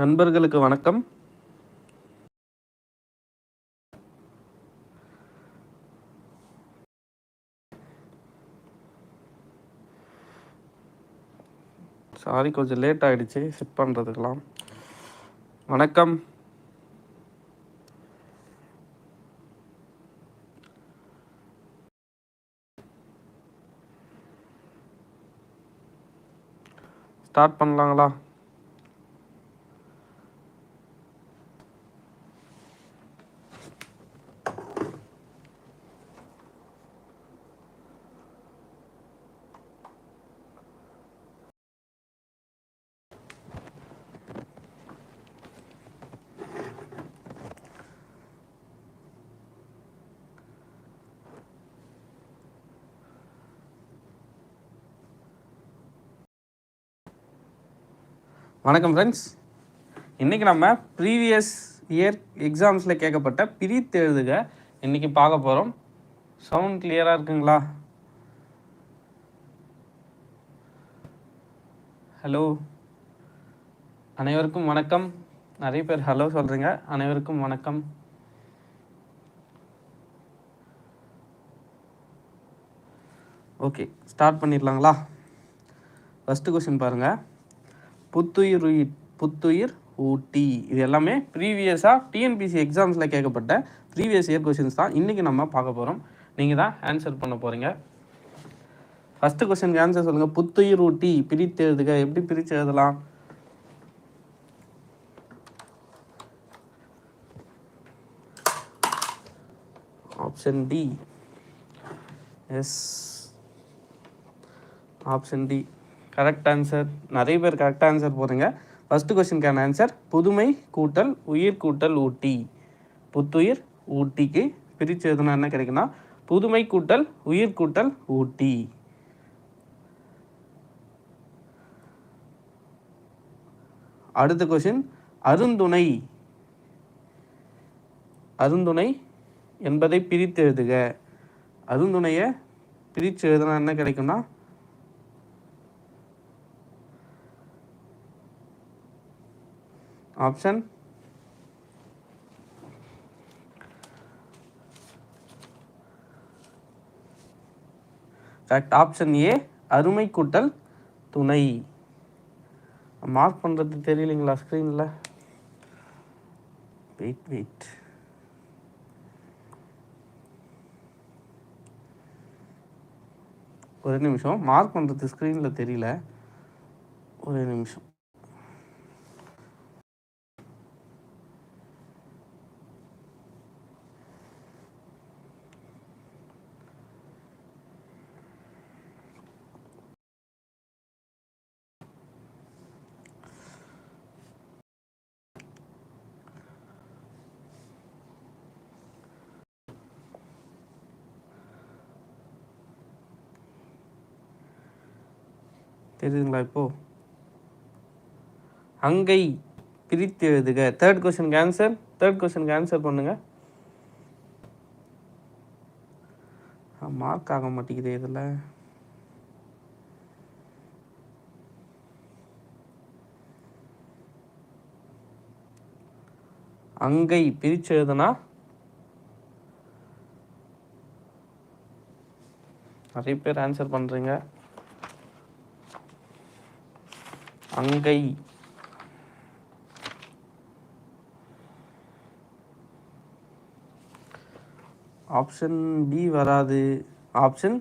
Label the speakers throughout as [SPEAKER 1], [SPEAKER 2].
[SPEAKER 1] நண்பர்களுக்கு வணக்கம். சாரி கொஞ்சம் லேட் ஆகிடுச்சு செட் பண்ணுறதுக்கெலாம் வணக்கம். ஸ்டார்ட் பண்ணலாங்களா? வணக்கம் ஃப்ரெண்ட்ஸ் இன்றைக்கி நம்ம ப்ரீவியஸ் இயர் எக்ஸாம்ஸில் கேட்கப்பட்ட பிரித்து எழுதுக இன்றைக்கி பார்க்க போகிறோம் சவுண்ட் கிளியராக இருக்குங்களா? ஹலோ அனைவருக்கும் வணக்கம். நிறைய பேர் ஹலோ சொல்கிறீங்க அனைவருக்கும் வணக்கம். ஓகே ஸ்டார்ட் பண்ணிடலாங்களா? ஃபஸ்ட்டு கொஸ்டின் பாருங்கள் புத்துயிர் புத்துயிர் ஊட்டி. இது எல்லாமே ப்ரீவியஸாக டிஎன்பிசி எக்ஸாம்ஸில் கேட்கப்பட்ட ப்ரீவியஸ் இயர் கொஷின்ஸ் தான் இன்றைக்கி நம்ம பார்க்க போகிறோம் நீங்கள் தான் ஆன்சர் பண்ண போகிறீங்க ஃபஸ்ட்டு கொஸ்டினுக்கு ஆன்சர் சொல்லுங்கள் புத்துயிர் ஊட்டி பிரித்து எழுதுக. எப்படி பிரித்து எழுதலாம்? Option D S option D correct answer நிறைய பேர் கரெக்ட் ஆன்சர் போகிறீங்க ஃபஸ்ட்டு கொஸ்டினுக்கான ஆன்சர் புதுமை கூட்டல் உயிர் கூட்டல் ஊட்டி. புத்துயிர் ஊட்டிக்கு பிரித்து எதுனா என்ன கிடைக்குன்னா புதுமை கூட்டல் உயிர் கூட்டல் ஊட்டி. அடுத்த கொஸ்டின் அருந்துணை. அருந்துணை என்பதை பிரித்து எழுதுக. அருந்துணையை பிரித்து எழுதுனா என்ன கிடைக்கும்னா ஆப்ஷன் கரெக்ட் ஆப்ஷன் ஏ அருமை கூட்டல் துணை. மார்க் பண்ணுறது தெரியலைங்களா ஸ்க்ரீனில் வெயிட் வெயிட் ஒரு நிமிஷம். மார்க் பண்ணுறது ஸ்க்ரீனில் தெரியல. ஒரு நிமிஷம். எழுதுங்களா இப்போது அங்கை பிரித்து எழுதுக. தேர்ட் கொஸ்டினுக்கு ஆன்சர் தேர்ட் கொஸ்டினுக்கு ஆன்சர் பண்ணுங்க. மார்க் ஆக மாட்டேங்குது இதில். அங்கை பிரித்து எழுதுனா? நிறைய பேர் ஆன்சர் பண்ணுறீங்க அங்கை. ஆப்ஷன் பி வராது. ஆப்ஷன்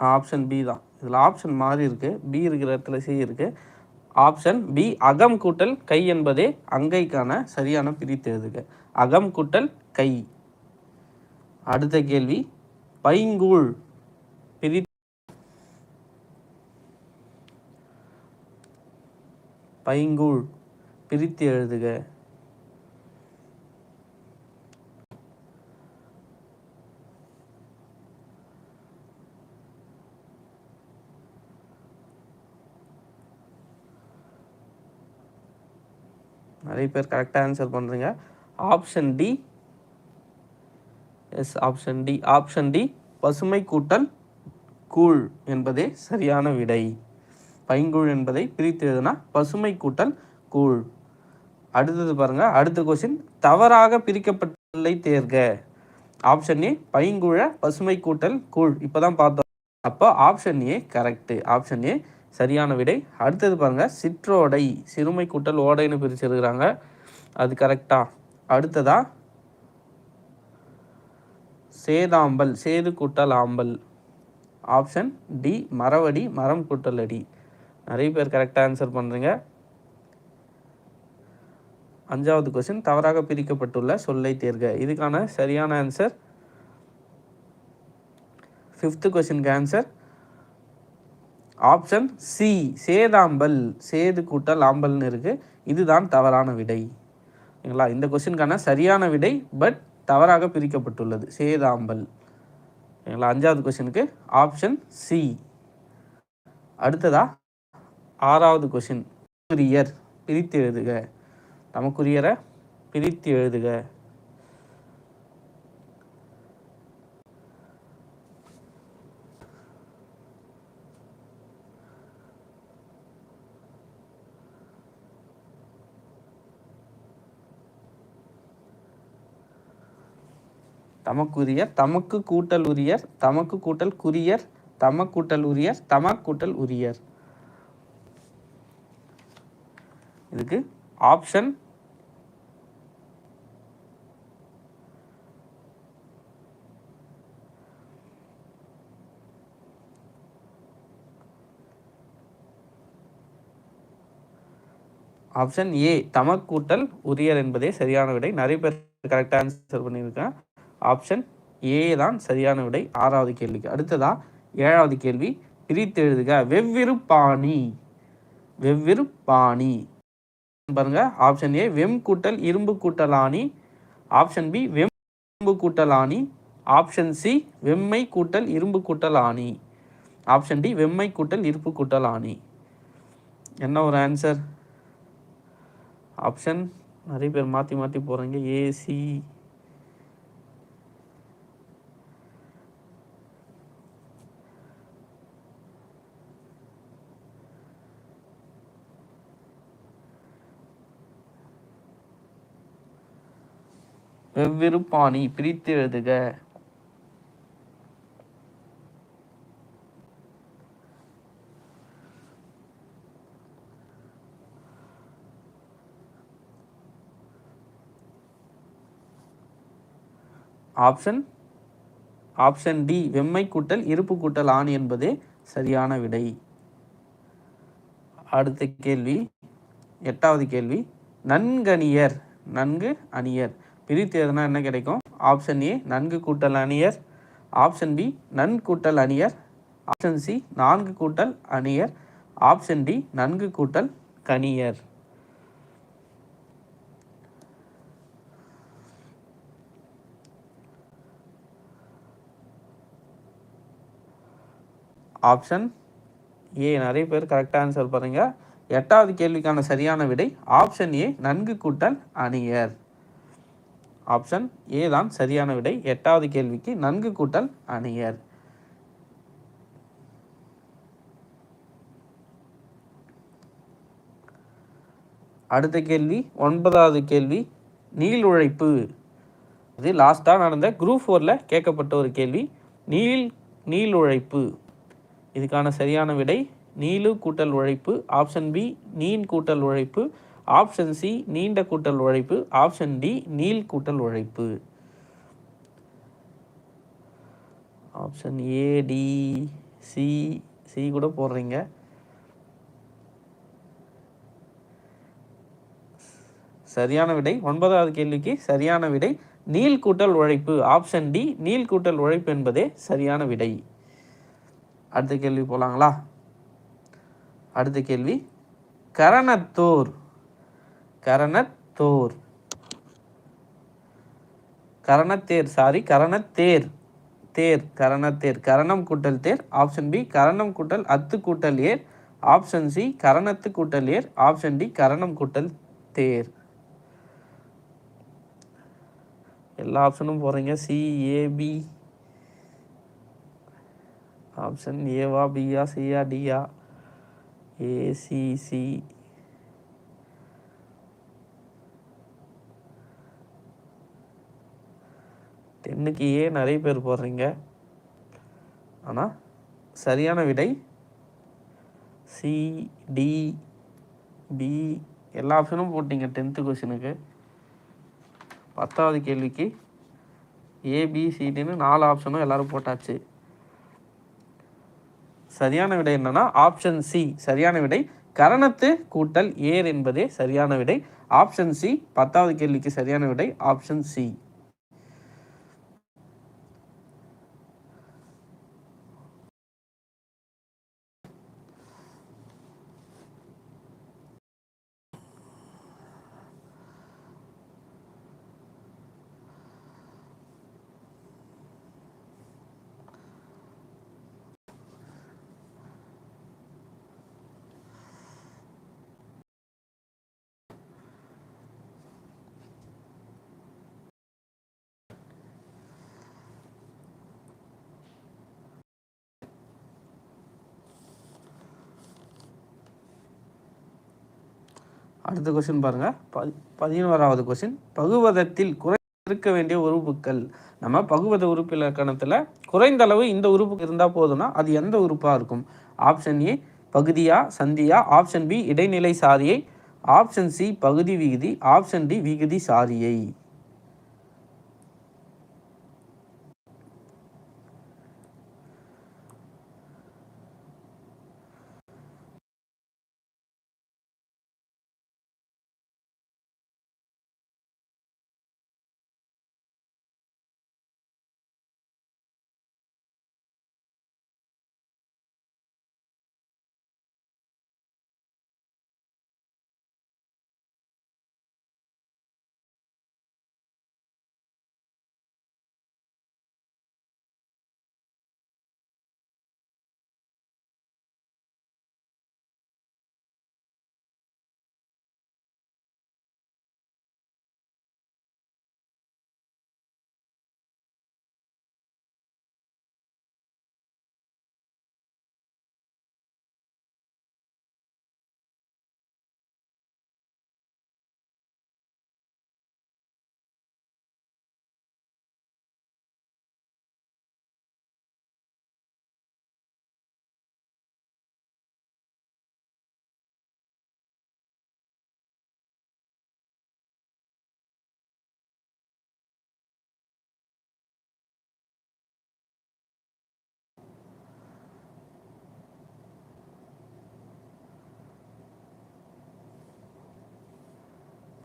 [SPEAKER 1] ஆப்ஷன் பி தான். இதில் ஆப்ஷன் மாறி இருக்குது பி இருக்கிற இடத்துல சி இருக்குது ஆப்ஷன் பி அகம் கூட்டல் கை என்பதே அங்கைக்கான சரியான பிரித்து எதுக்கு அகம் கூட்டல் கை. அடுத்த கேள்வி பைங்கூழ் பிரி பைங்கூழ் பிரித்து எழுதுக. நிறைய பேர் கரெக்டாக ஆன்சர் பண்ணுறீங்க option D S option D option D பசுமை கூட்டல் கூழ் என்பதே சரியான விடை. பைங்கூழ் என்பதை பிரித்து எழுதுனா பசுமை கூட்டல் கூழ். அடுத்தது பாருங்க அடுத்த கொஸ்டின் தவறாக பிரிக்கப்பட்டதை தேர்க. ஆப்ஷன் ஏ பைங்குழ பசுமை கூட்டல் கூழ். இப்போதான் பார்த்தோம். அப்போ option A correct option A சரியான விடை. அடுத்தது பாருங்க சிற்றோடை. சிறுமை கூட்டல் ஓடைன்னு பிரிச்சிருக்கிறாங்க. அது கரெக்டா அடுத்ததா? சேதாம்பல் சேது கூட்டல் ஆம்பல். ஆப்ஷன் டி மரவடி மரம் கூட்டல் அடி. நிறைய பேர் கரெக்டாக ஆன்சர் பண்ணுறீங்க அஞ்சாவது கொஸ்டின் தவறாக பிரிக்கப்பட்டுள்ள சொல்லை தேர்க. இதுக்கான சரியான ஆன்சர் ஃபிஃப்த்து கொஸ்டினுக்கு ஆன்சர் ஆப்ஷன் சி சேதாம்பல். சேது கூட்டல் ஆம்பல்னு இருக்குது இதுதான் தவறான விடை. சரிங்களா இந்த கொஸ்டினுக்கான சரியான விடை பட் தவறாக பிரிக்கப்பட்டுள்ளது. சேதாம்பல். சரிங்களா அஞ்சாவது கொஸ்டினுக்கு ஆப்ஷன் சி அடுத்ததா? ஆறாவது கொஷின் குறியர் பிரித்து எழுதுக. நமக்குரியரை பிரித்து எழுதுக. தமக்குரியர் தமக்கு கூட்டல் உரியர் தமக்கு கூட்டல் குறியர் தமக்கூட்டல் உரியர் தமக்கூட்டல் உரியர். ஆப்ஷன் ஆப்ஷன் ஏ தமக்கூட்டல் உரியல் உரியர் என்பதே சரியான விடை. நிறைய பேர் கரெக்டாக ஆன்சர் பண்ணியிருக்கேன். ஆப்ஷன் ஏ தான் சரியான விடை. ஆறாவது கேள்விக்கு. அடுத்ததா ஏழாவது கேள்வி. பிரித்து எழுதுக. வெவ்விரு பாணி. வெவ்விரு பாணி. பாருங்க. ஆப்ஷன் ஏ வெம் கூட்டல் இரும்பு கூட்டலாணி. ஆப்ஷன் பி வெம் இரும்பு ஆப்ஷன் சி வெம்மை கூட்டல் இரும்பு கூட்டல் ஆணி ஆப்ஷன் டி வெம்மை கூட்டல் இருப்பு கூட்டல் ஆணி என்ன ஒரு ஆன்சர் ஆப்ஷன் நிறைய பேர் மாற்றி மாற்றி போகிறீங்க ஏசி வெவ்வேறு பாணி பிரித்து எழுதுக. ஆப்ஷன் ஆப்ஷன் டி வெம்மை கூட்டல் இருப்பு கூட்டல் ஆணி என்பதே சரியான விடை. அடுத்த கேள்வி எட்டாவது கேள்வி. நன்கணியர் நன்கு அணியர். பிரித்து எதுனா என்ன கிடைக்கும்? ஆப்ஷன் ஏ நன்கு கூட்டல் அணியர். ஆப்ஷன் பி நன் கூட்டல் அணியர். ஆப்ஷன் சி நான்கு கூட்டல் அணியர். ஆப்ஷன் டி நன்கு கூட்டல் கணியர். ஆப்ஷன் ஏ நிறைய பேர் கரெக்டாக ஆன்சர் பாருங்கள் எட்டாவது கேள்விக்கான சரியான விடை ஆப்ஷன் ஏ நன்கு கூட்டல் அணியர். ஆப்ஷன் ஏ தான் சரியான விடை. எட்டாவது கேள்விக்கு நன்கு கூட்டல் அணியர். அடுத்த கேள்வி ஒன்பதாவது கேள்வி நீள் உழைப்பு. இது லாஸ்ட்டாக நடந்த குரூப் ஃபோரில் கேட்கப்பட்ட ஒரு கேள்வி. நீள் நீள் உழைப்பு. இதுக்கான சரியான விடை நீளு கூட்டல் உழைப்பு. ஆப்ஷன் பி நீன் கூட்டல் உழைப்பு. ஆப்ஷன் சி நீண்ட கூட்டல் உழைப்பு. ஆப்ஷன் டி நீள் கூட்டல் உழைப்பு. Option A D C C கூட போடுறீங்க. சரியான விடை. ஒன்பதாவது கேள்விக்கு சரியான விடை. நீள் கூட்டல் உழைப்பு. ஆப்ஷன் டி நீள் கூட்டல் உழைப்பு என்பதே சரியான விடை. அடுத்த கேள்வி போலாங்களா? அடுத்த கேள்வி. கரணத்தோர். கரணத்தோர். கரணத்தேர் சாரி கரணத்தேர். தேர் கரணத்தேர். கரணம் கூட்டல் தேர் ஆப்ஷன் பி கரணம் கூட்டல் அத்து கூட்டல் ஏர். ஆப்ஷன் சி கரணத்து கூட்டல் ஏர். ஆப்ஷன் டி கரணம் கூட்டல் தேர். எல்லா ஆப்ஷனும் போகிறீங்க சி ஏபி ஆப்ஷன் ஏவா பியா சியா டியா ஏசிசி டென்னுக்கு ஏன் நிறைய பேர் போடுறீங்க? ஆனால் சரியான விடை சி டி பி எல்லா ஆப்ஷனும் போட்டிங்க டென்த்து கொஷினுக்கு பத்தாவது கேள்விக்கு ஏபிசிடின்னு நாலு ஆப்ஷனும் எல்லாரும் போட்டாச்சு. சரியான விடை என்னன்னா ஆப்ஷன் சி சரியான விடை. கரணத்து கூட்டல் ஏர் என்பதே சரியான விடை. ஆப்ஷன் சி பத்தாவது கேள்விக்கு சரியான விடை. ஆப்ஷன் சி அடுத்த கொஸ்டின் பாருங்கள் பதி பதினோராவது கொஸ்டின் பகுவதத்தில் குறை இருக்க வேண்டிய உறுப்புகள். நம்ம பகுவத உறுப்பு இலக்கணத்தில் குறைந்த அளவு இந்த உறுப்பு இருந்தால் போதும்னா அது எந்த உறுப்பாக இருக்கும்? ஆப்ஷன் ஏ பகுதியா சந்தியா? ஆப்ஷன் பி இடைநிலை சாரியை ஆப்ஷன் சி பகுதி விகுதி? ஆப்ஷன் டி விகுதி சாரியை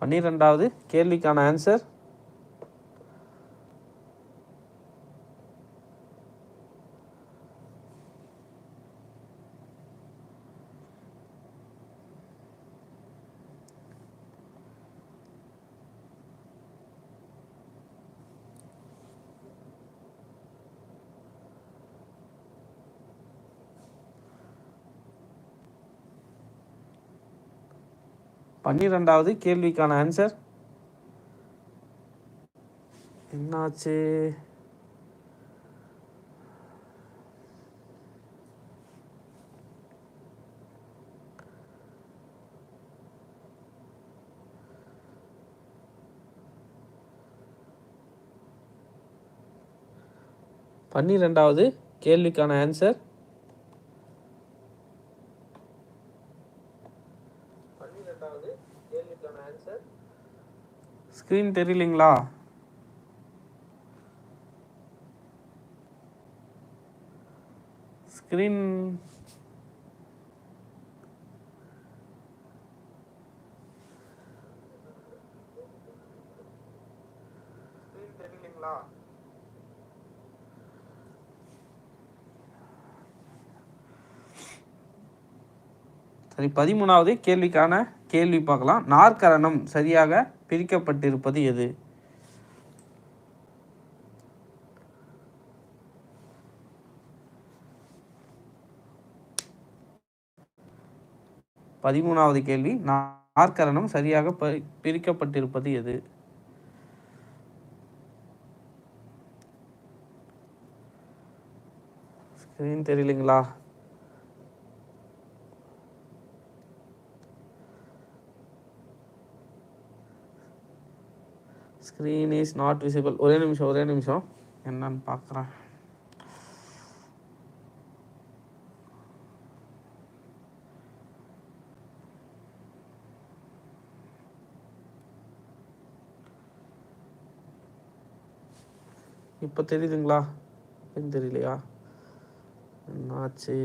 [SPEAKER 1] பன்னிரெண்டாவது கேள்விக்கான ஆன்சர் பன்னிரெண்டாவது கேள்விக்கான ஆன்சர் என்னாச்சு? பன்னிரெண்டாவது கேள்விக்கான ஆன்சர் பன்னிரெண்டாவது கேள்விக்கான ஆன்சர் ஸ்க்ரீன் தெரியலைங்களா ஸ்க்ரீன் சரி பதிமூணாவது கேள்விக்கான கேள்வி பார்க்கலாம். நாற்கரணம் சரியாக பிரிக்கப்பட்டிருப்பது எது? பதிமூணாவது கேள்வி. நாற்கரணம் சரியாக பிரிக்கப்பட்டிருப்பது எது? ஸ்க்ரீன் தெரியலைங்களா ஸ்க்ரீன் இஸ் நாட் விசிபிள் ஒரே நிமிஷம் ஒரே நிமிஷம். என்னன்னு பார்க்குறேன். இப்போ தெரியுதுங்களா? தெரியலையா? என்னாச்சு?